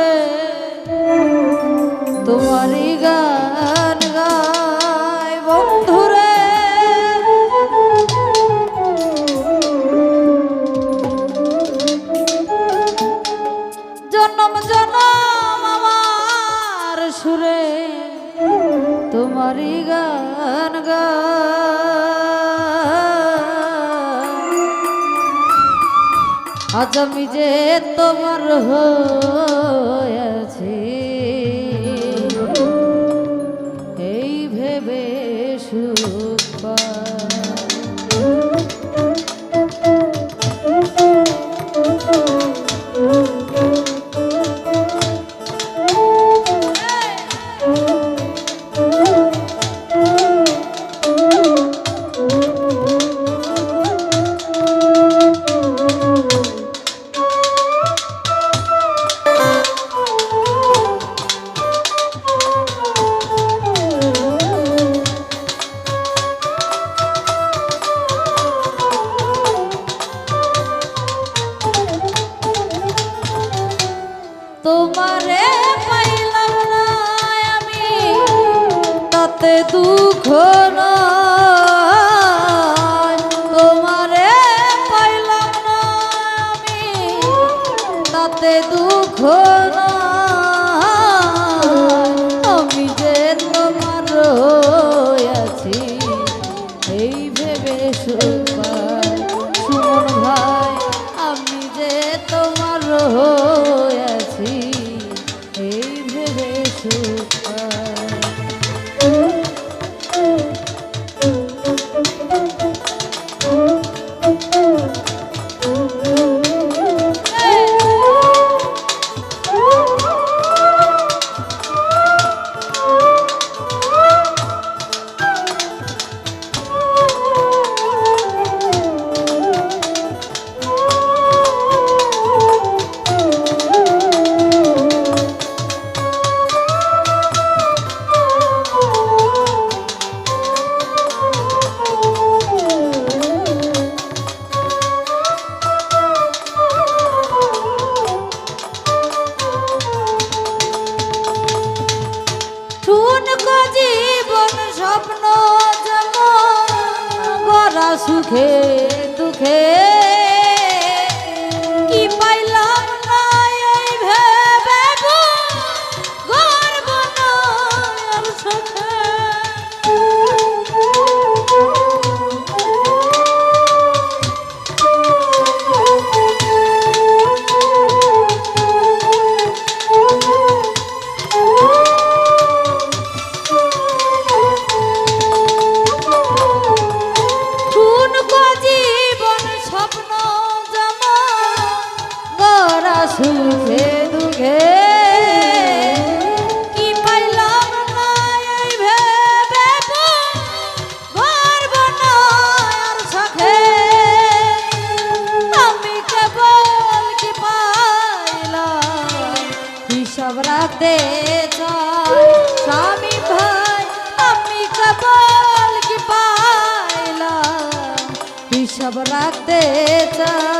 রে তোমারই গান গায় বন্ধু রে জন্ম জন্ম আমার আজ আমি যে তোমার হয়েছি। এই ভেবে সুখ তাতে দুঃখ তোমারে পাইলাম না আমি। তাতে দুঃখ দে স্বামী ভাই আমি কবল কি পাইলাম? হিসাব রাখতে চাই।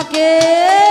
Raquel.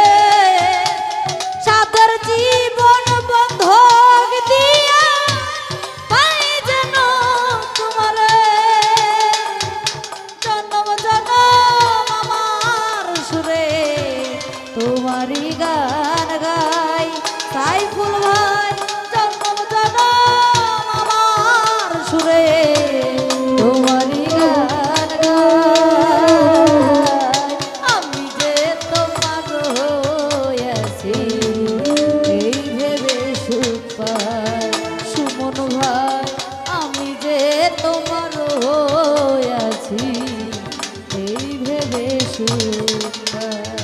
Krishna